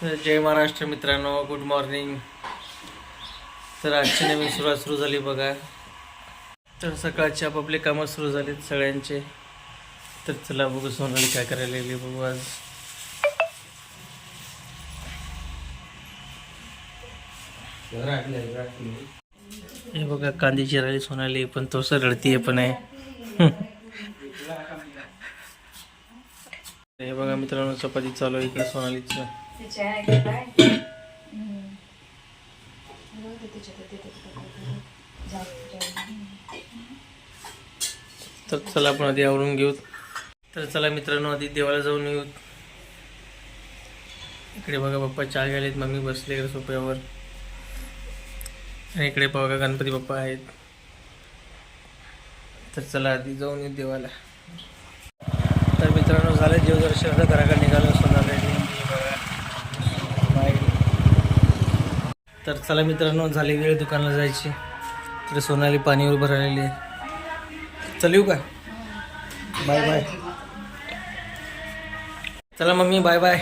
तर जय महाराष्ट्र मित्रांनो good morning तर आजची नवीन सुरुवात सुरू झाली बघा. तर सकाळची आपापले कामं सुरू झालीत सगळ्यांचे. तर चला बघू सोनाली काय करायला लागली बघू आज. हे बघा कांदी चिराली सोनाली पण तो सर रडतीये पण आहे. हे बघा मित्रांनो चपाती चालू आहे इकडे सोनालीचं. तर चला आपण आधी आवरून घेऊ तर चला मित्रांनो आधी देवाला जाऊन येऊ इकडे बघा पप्पा चहा घ्यायलेत मम्मी बसले इकडे सोप्यावर आणि इकडे बघा गणपती बाप्पा आहेत. तर चला आधी जाऊन येऊ देवाला. तर मित्रांनो झालं देवदर्शन आता घराकडे निघालो तर चला मित्रांनो झाली वेळ दुकानाला जायची. तर सोनाली पाणीवर भरायलेली आहे. चल येऊ का? बाय बाय चला मम्मी बाय बाय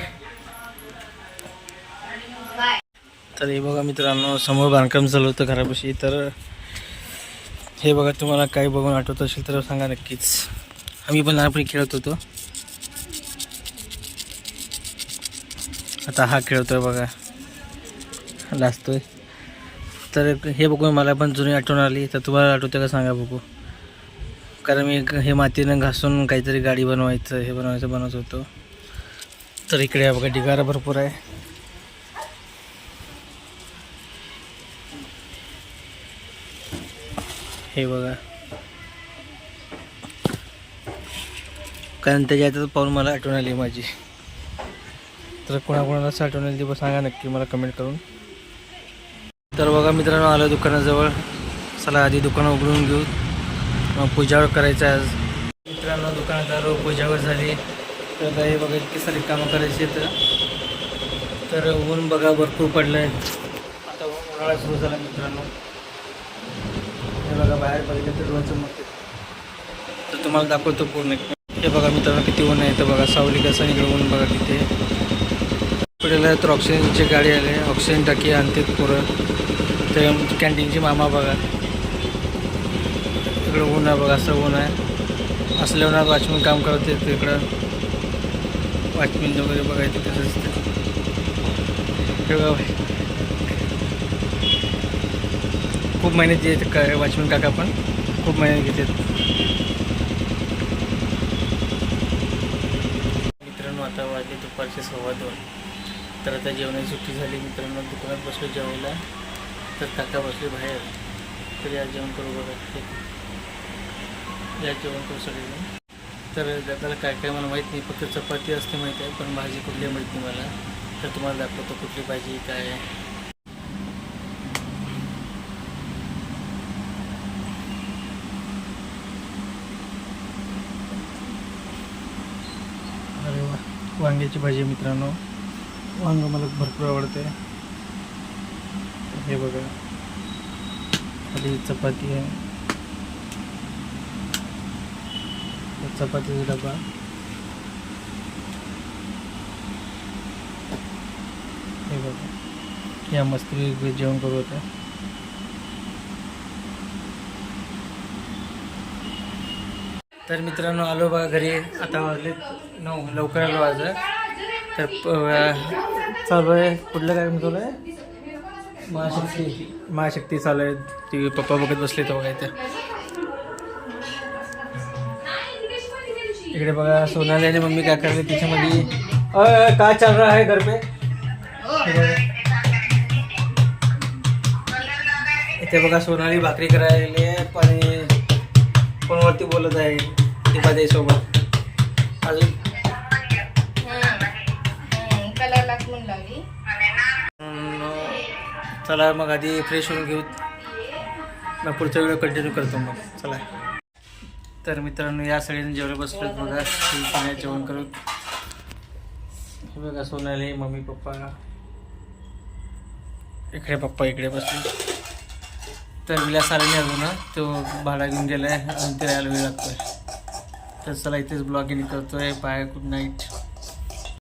तर हे बघा मित्रांनो समोर बांधकाम चालू होतं घरापाशी. तर हे बघा तुम्हाला काही बघून आठवत असेल तर सांगा नक्कीच. आम्ही पण लहानपणी खेळत होतो. आता हा खेळतोय बघा. लाजतोय. तर हे बघून मला पण जुनी आठवण आली तर तुम्हाला आठवते का सांगा बघू. कारण मी हे मातीनं घासून काहीतरी गाडी बनवायचं हे बनवायचं बनवत होतो. तर इकडे आहे बघा ढिगारा भरपूर आहे. हे बघा. कारण त्याच्या हातात पाहून मला आठवण आली माझी. तर कोणाकोणाला असं आठवण आली ते सांगा नक्की मला कमेंट करून. तर बघा मित्रांनो आलं दुकानाजवळ. चला आधी दुकान उघडून घेऊ. मग पूजावर करायचं आहे आज. मित्रांनो दुकानदार आलो पूजावर झाली. तर आता हे बघा इतकी सारी कामं करायची तर तर ऊन बघा भरपूर पडलं आहे आता उन्हाळा सुरू झाला मित्रांनो. हे बघा बाहेर बघितलं तर रोजचं मग तर तुम्हाला दाखवतो पूर्ण. हे बघा मित्रांनो किती ऊन आहे. तर बघा सावली कसं इकडे ऊन बघा तिथे. पुढे तर ऑक्सिजनची गाडी आली ऑक्सिजन टाकी आणते पुरं. तर कॅन्टीनची मामा बघा. इकडं ऊन आहे बघा असं ऊन आहे. असल्या उन्हात वॉचमॅन काम करत आहेत इकडं वॉचमॅन वगैरे बघायचं तसंच खूप मेहनत येते काय वॉचमॅन काका पण? खूप मेहनत घेतात मित्रांनो आता वाजले दुपारचे सव्वा दोन. तर आता जेवणाची सुट्टी झाली. मित्रांनो दुकानात बसलो जेवायला. तर काका बसले बाहेर. तर या जेवण करू बघा. या जेवण करू सगळेजण. तर दादाला काय काय मला माहीत नाही. फक्त चपाती असते माहीत आहे पण भाजी कुठली माहीत नाही मला. तर तुम्हाला दाखवतो कुठली भाजी काय आहे. अरे वा. वांग्याची भाजी आहे मित्रांनो. वांग मला भरपूर आवडते. हे बघा. खाली चपाती आहे. चपातीचा डबा. हे बघा. या मस्ती जेवण करू होतं तर मित्रांनो आलो बघा घरी. आता वाजले नऊ. लवकर आलो आज तर चालू आहे. कुठलं काय म्हणतो आहे? महाशक्ती. महाशक्ती चालू आहे. टी पप्पा बघत बसले तर बघा इथे इकडे बघा सोनाली आणि मम्मी काय करते तिच्यामध्ये. काय चाल रहा है घर पे? इथे बघा सोनाली भाकरी करायला आहे आणि फोनवरती बोलत आहे. दीपाताई सोबत. अजून? लावली. चला मग आधी फ्रेश होऊन घेऊ. मग पुढचा व्हिडिओ कंटिन्यू करतो मग. चला. तर मित्रांनो या सगळ्यांनी जेवढे बसलो बघा ती जेवण करू बघा सोनाली मम्मी पप्पा. इकडे पप्पा इकडे बसले. तर विलास आला नाही अजून ना तो भाडा घेऊन गेलाय आणि ते यायला वेळ लागतोय. तर चला इथेच ब्लॉगिंग करतोय. Bye good night